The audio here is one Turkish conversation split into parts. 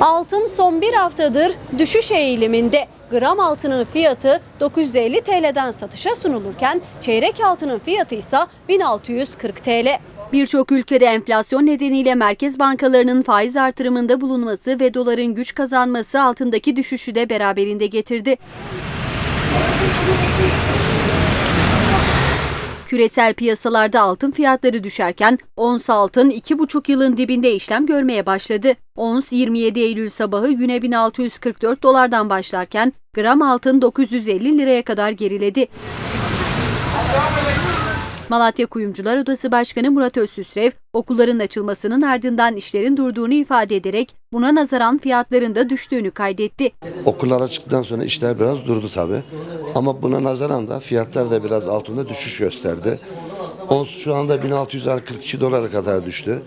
Altın son bir haftadır düşüş eğiliminde. Gram altının fiyatı 950 TL'den satışa sunulurken çeyrek altının fiyatı ise 1640 TL. Birçok ülkede enflasyon nedeniyle merkez bankalarının faiz artırımında bulunması ve doların güç kazanması altındaki düşüşü de beraberinde getirdi. Küresel piyasalarda altın fiyatları düşerken ons altın 2,5 yılın dibinde işlem görmeye başladı. Ons 27 Eylül sabahı güne 1644 dolardan başlarken gram altın 950 liraya kadar geriledi. Malatya Kuyumcular Odası Başkanı Murat Özsüsrev, okulların açılmasının ardından işlerin durduğunu ifade ederek buna nazaran fiyatların da düştüğünü kaydetti. Okullar açıktan sonra işler biraz durdu tabi. Ama buna nazaran da fiyatlar da biraz altında düşüş gösterdi. Ons şu anda 1642 dolara kadar düştü.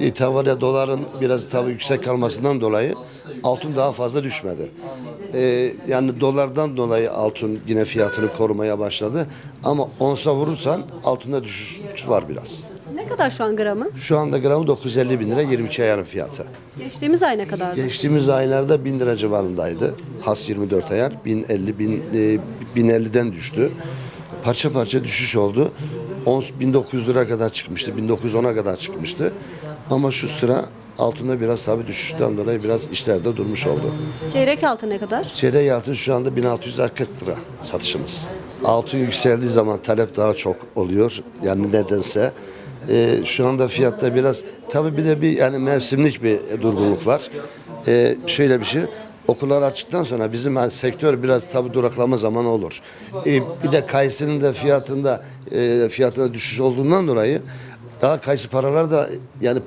E, Tavale doların biraz tabi yüksek kalmasından dolayı altın daha fazla düşmedi. E, yani dolardan dolayı altın yine fiyatını korumaya başladı. Ama onsa vurursan altında düşüş var biraz. Ne kadar şu an gramı? Şu anda gramı 950 bin lira 22 ayarın fiyatı. Geçtiğimiz ay ne kadardı? Geçtiğimiz aylarda 1000 lira civarındaydı. Has 24 ayar 1050 bin, e, 1050'den düştü. Parça parça düşüş oldu. Ons 1900 lira kadar çıkmıştı. 1910'a kadar çıkmıştı. Ama şu sıra altında biraz tabii düşüşten dolayı biraz işlerde durmuş oldu. Çeyrek altın ne kadar? Çeyrek altın şu anda 1640 lira satışımız. Altın yükseldiği zaman talep daha çok oluyor. Yani nedense. Ee, şu anda fiyatta biraz tabii bir de bir yani mevsimlik bir durgunluk var. Ee, şöyle bir şey okullar açtıktan sonra bizim hani sektör biraz tabii duraklama zamanı olur. Ee, bir de kayısının da fiyatında e, fiyatına düşüş olduğundan dolayı daha kayısı paralar da yani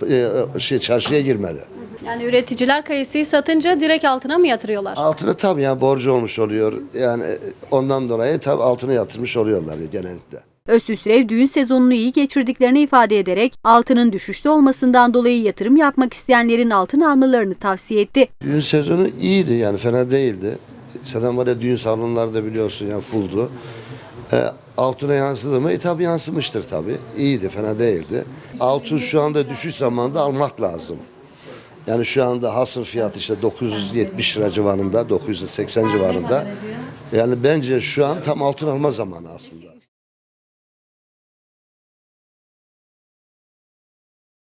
e, şey çarşıya girmedi. Yani üreticiler kayısıyı satınca direkt altına mı yatırıyorlar? Altına tabii yani borcu olmuş oluyor. Yani ondan dolayı tabii altına yatırmış oluyorlar genellikle. Özsüsrev düğün sezonunu iyi geçirdiklerini ifade ederek altının düşüşte olmasından dolayı yatırım yapmak isteyenlerin altın almalarını tavsiye etti. Düğün sezonu iyiydi yani fena değildi. Zaten var ya düğün salonlarda biliyorsun yani fulldu. E, altına yansıdı mı? E tabii yansımıştır tabii. İyiydi fena değildi. Altın şu anda düşüş zamanında almak lazım. Yani şu anda hasır fiyatı işte 970 lira civarında, 980 civarında. Yani bence şu an tam altın alma zamanı aslında.